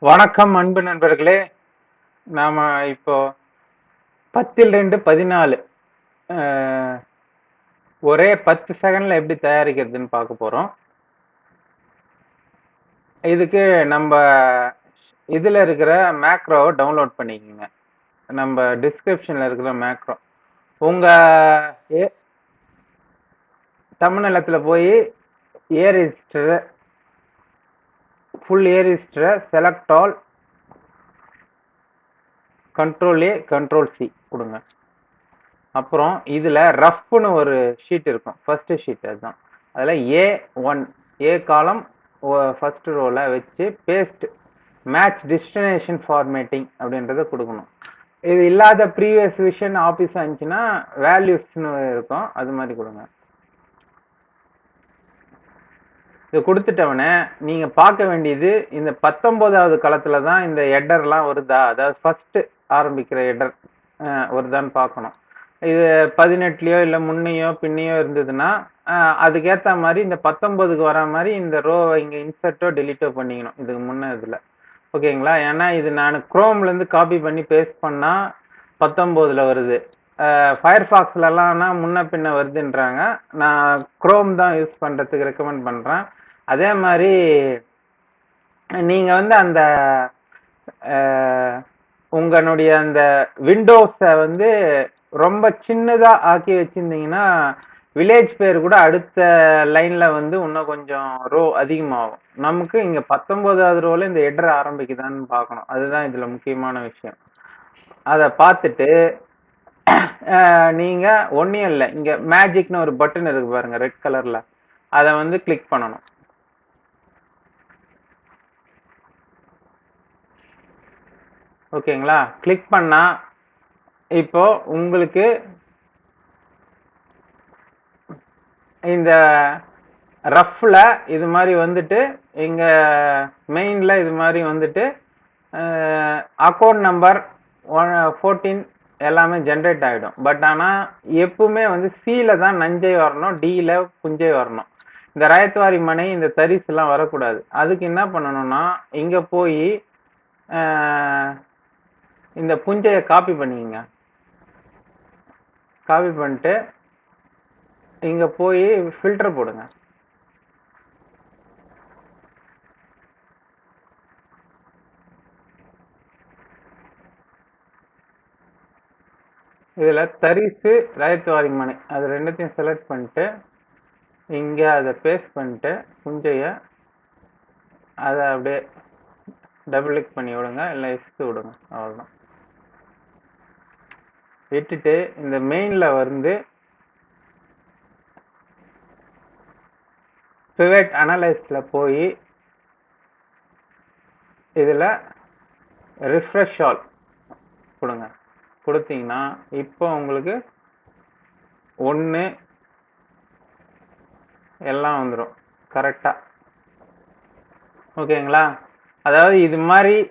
வணக்கம் அன்பு நண்பர்களே. நாம இப்போ பத்தில் ரெண்டு பதினாலு. ஒரே பத்து செகண்ட்ல எப்படி தயாரிக்கிறதுன்னு பார்க்க போறோம். இதுக்கு நம்ம இதுல இருக்கிற மேக்ரோவை டவுன்லோட் பண்ணிக்கோங்க. நம்ம டிஸ்கிரிப்ஷன்ல இருக்கிற மேக்ரோ உங்க ஏ- தமிழ்நிலத்துல போய் uh full uh ரெஜிஸ்டரை select all control A control C கொடுங்க. அப்புறம் இதில் ரஃப்னு ஒரு ஷீட் இருக்கும். ஃபர்ஸ்ட் ஷீட் அதுதான். அதில் ஏ ஒன் ஏ காலம் ஃபர்ஸ்ட் ரோவில் வச்சு பேஸ்ட் மேட்ச் டிஸ்டினேஷன் ஃபார்மேட்டிங் அப்படின்றத கொடுக்கணும். இது இல்லாத ப்ரீவியஸ் விஷன் ஆஃபீஸ் இருந்துச்சுன்னா வேல்யூஸ்னு இருக்கும். அது மாதிரி கொடுங்க. இது கொடுத்துட்டவனே நீங்கள் பார்க்க வேண்டியது இந்த பத்தொம்போதாவது களத்தில் தான் இந்த எடர்லாம் வருதா? அதாவது ஃபஸ்ட்டு ஆரம்பிக்கிற எடர் வருதான்னு பார்க்கணும். இது பதினெட்டுலேயோ இல்லை முன்னையோ பின்னையோ இருந்ததுன்னா அதுக்கேற்ற மாதிரி இந்த பத்தொன்பதுக்கு வர மாதிரி இந்த ரோவை இங்கே இன்சர்ட்டோ டெலிட்டோ பண்ணிக்கணும் இதுக்கு முன்னே இதில். ஓகேங்களா? ஏன்னா இது நான் குரோம்லேருந்து காப்பி பண்ணி பேஸ்ட் பண்ணால் பத்தொம்போதில் வருது. ஃபயர்ஃபாக்ஸ்லலாம்னா முன்ன பின்ன வருதுன்றாங்க. நான் க்ரோம் தான் யூஸ் பண்ணுறதுக்கு ரெக்கமெண்ட் பண்ணுறேன் அதே மாதிரி நீங்கள் வந்து அந்த உங்களுடைய அந்த விண்டோஸை வந்து ரொம்ப சின்னதாக ஆக்கி வச்சிருந்தீங்கன்னா வில்லேஜ் பேர் கூட அடுத்த லைனில் வந்து இன்னும் கொஞ்சம் ரோ அதிகமாகும். நமக்கு இங்கே பத்தொம்போதாவது ரோவில் இந்த எட்ர ஆரம்பிக்குதான்னு பார்க்கணும். அதுதான் இதில் முக்கியமான விஷயம். அதை பார்த்துட்டு நீங்கள் நீங்க ஒன்றும் இல்லை. இங்க மேஜிக்னு ஒரு பட்டன் இருக்கு பாருங்க ரெட் கலர்ல அதை வந்து கிளிக் பண்ணணும். ஓகேங்களா? கிளிக் பண்ணா இப்போ உங்களுக்கு இந்த ரஃப்ல இது மாதிரி வந்துட்டு இங்க மெயின்ல இது மாதிரி வந்துட்டு அக்கௌண்ட் நம்பர் ஒன் ஃபோர்டீன் எல்லாமே ஜென்ரேட் ஆகிடும் பட் ஆனால் எப்பவுமே வந்து சில தான் நஞ்சை வரணும் டியில் புஞ்சை வரணும். இந்த ராயத்வாரி மனை இந்த தரிசெல்லாம் வரக்கூடாது. அதுக்கு என்ன பண்ணணும்னா இங்கே போய் இந்த புஞ்சையை காப்பி பண்ணிக்கங்க. காப்பி பண்ணிட்டு இங்கே போய் ஃபில்டர் போடுங்க. இதில் தரிசு ராயத்துவாரி மனை. அது ரெண்டுத்தையும் செலக்ட் பண்ணிட்டு இங்கே அதை பேஸ்ட் பண்ணிட்டு குஞ்சையை அதை அப்படியே டபுள் கிளிக் பண்ணி விடுங்க இல்லை எக்ஸ்க்கு விடுங்க அவ்வளோதான் விட்டுட்டு இந்த மெயினில் வந்து பிவட் அனலைஸில் போய் இதில் ரிஃப்ரெஷ் ஆல் கொடுங்க. கொடுத்தீங்கன்னா இப்போ உங்களுக்கு ஒன்று எல்லாம் வந்துடும் கரெக்டாக ஓகேங்களா? அதாவது இது மாதிரி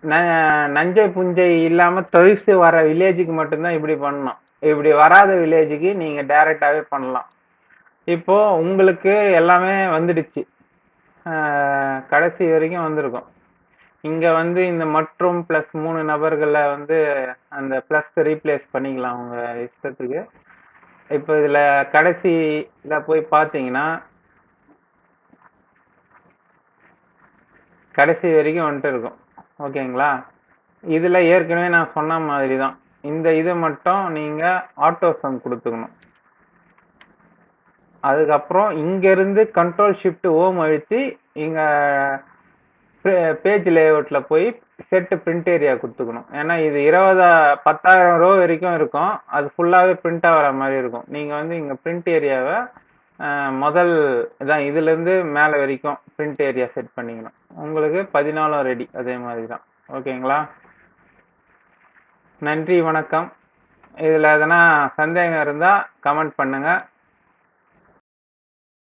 ந- நஞ்சை புஞ்சை இல்லாமல் தொழிசு வர வில்லேஜுக்கு மட்டும்தான் இப்படி பண்ணணும். இப்படி வராத வில்லேஜுக்கு நீங்கள் டைரெக்டாகவே பண்ணலாம். இப்போது உங்களுக்கு எல்லாமே வந்துடுச்சு. கடைசி வரைக்கும் வந்திருக்கும். இங்க வந்து இந்த மற்றும் பிளஸ் மூணு நபர்களை வந்து அந்த பிளஸ் ரீப்ளேஸ் பண்ணிக்கலாம் உங்க இஷ்டத்துக்கு. இப்போ இதுல கடைசியில போய் பார்த்தீங்கன்னா கடைசி வரைக்கும் வந்துட்டு இருக்கும். ஓகேங்களா இதுல ஏற்கனவே நான் சொன்ன மாதிரி தான் இந்த இது மட்டும் நீங்க ஆட்டோ சம் கொடுத்துக்கணும். அதுக்கப்புறம் இங்க இருந்து கண்ட்ரோல் ஷிஃப்ட் ஓம் அழுத்தி இங்க பேஜ் லேஅவுட்ல போய் செட்டு பிரிண்ட் ஏரியா கொடுத்துக்கணும். ஏன்னா இது இருபதா பத்தாயிரம் ரூபா வரைக்கும் இருக்கும். அது ஃபுல்லாவே பிரிண்ட் ஆகிற மாதிரி இருக்கும். நீங்கள் வந்து இங்கே பிரிண்ட் ஏரியாவை முதல் இதான் இதுல இருந்து மேல வரைக்கும் பிரிண்ட் ஏரியா செட் பண்ணிக்கணும். உங்களுக்கு பதினாலும் ரெடி அதே மாதிரி தான் ஓகேங்களா? நன்றி வணக்கம். இதில் எதனா சந்தேகம் இருந்தால் கமெண்ட் பண்ணுங்க.